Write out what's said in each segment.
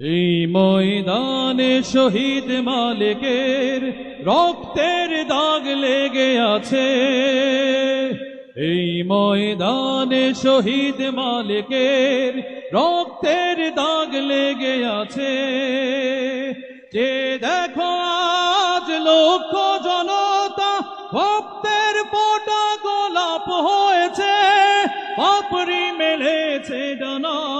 এই ময়দানে শহীদ মালিকের রক্তের দাগ লেগে আছে। এই ময়দানে শহীদ মালিকের রক্তের দাগ লেগে আছে। যে দেখো আজ লক্ষ জনতা ভক্তের পোটা গোলাপ হয়েছে, পাপড়ি মেলেছে ডানা।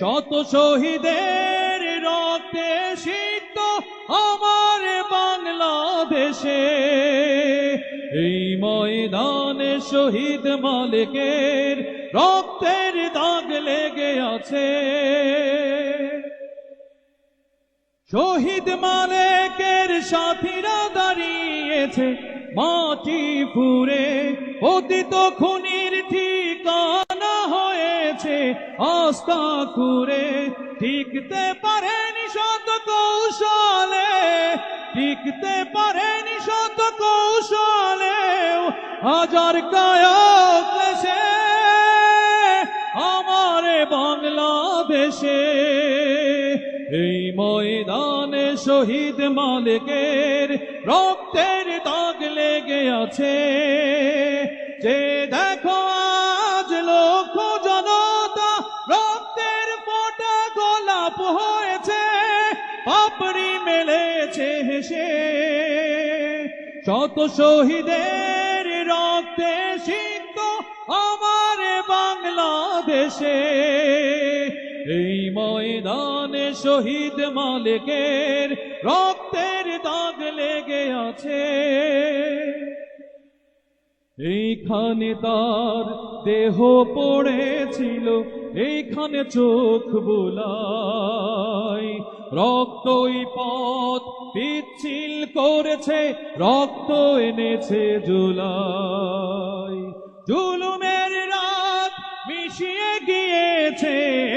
শত শহীদের রক্তে সিক্ত আমার বাংলাদেশে, এই ময়দানে শহীদ মালিকের রক্তের দাগ লেগে আছে। শহীদ মালিকের সাথীরা দাঁড়িয়েছে, মাটি ফুরে অতীত খুনির ঠিকানা আস্থা খুরে টিকতে পারেনি শত কৌশলে, টিকতে পারেনি শত কৌশলে হাজার কায়ক দেশে আমার বাংলাদেশে এই ময়দানে শহীদ মালিকের রক্তের দাগ লেগে আছে। যে পাপড়ি মেলেছে হেসে। শত শহীদের রক্তে সিক্ত আমার বাংলাদেশে, এই ময়দানে শহীদ মালিকের রক্তের দাগ লেগে আছে। এইখানে তার দেহ পড়েছিল, এইখানে চোখ বুলাই রক্তই পথ পিচ্ছিল করেছে, রক্ত এনেছে জুলাই। জুলুমের রাত মিশিয়ে গিয়েছে,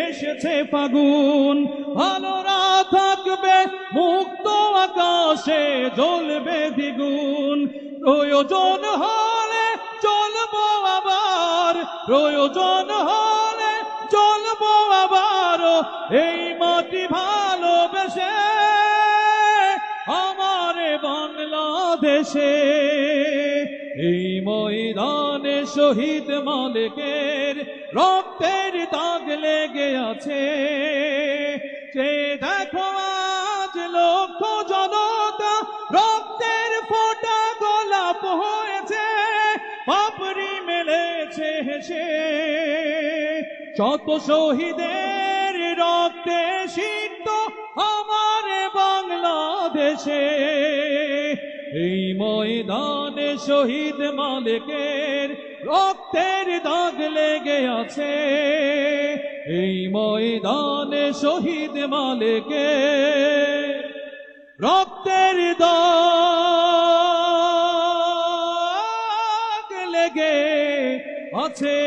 এসেছে ফাগুন। ভালো রাত থাকবে, মুক্ত আকাশে জ্বলবে দ্বিগুণ। প্রয়োজন হলে চলবো আবার, প্রয়োজন হলে চলবো আবার এই মাটি বাংলাদেশে, এই ময়দানে শহীদ মালিকের রক্তের দাগ লেগে আছে। যে দেখো আজ লক্ষ জনতা রক্তের ফোটা গোলাপ হয়েছে, পাপড়ি মেলেছে হেসে। শত শহীদের রক্তে সিদ্ধ আমার বাংলাদেশে এই ময়দানে শহীদ মালিকের রক্তের দাগ লেগে আছে। এই ময়দানে শহীদ মালিকের রক্তের দাগ লেগে আছে।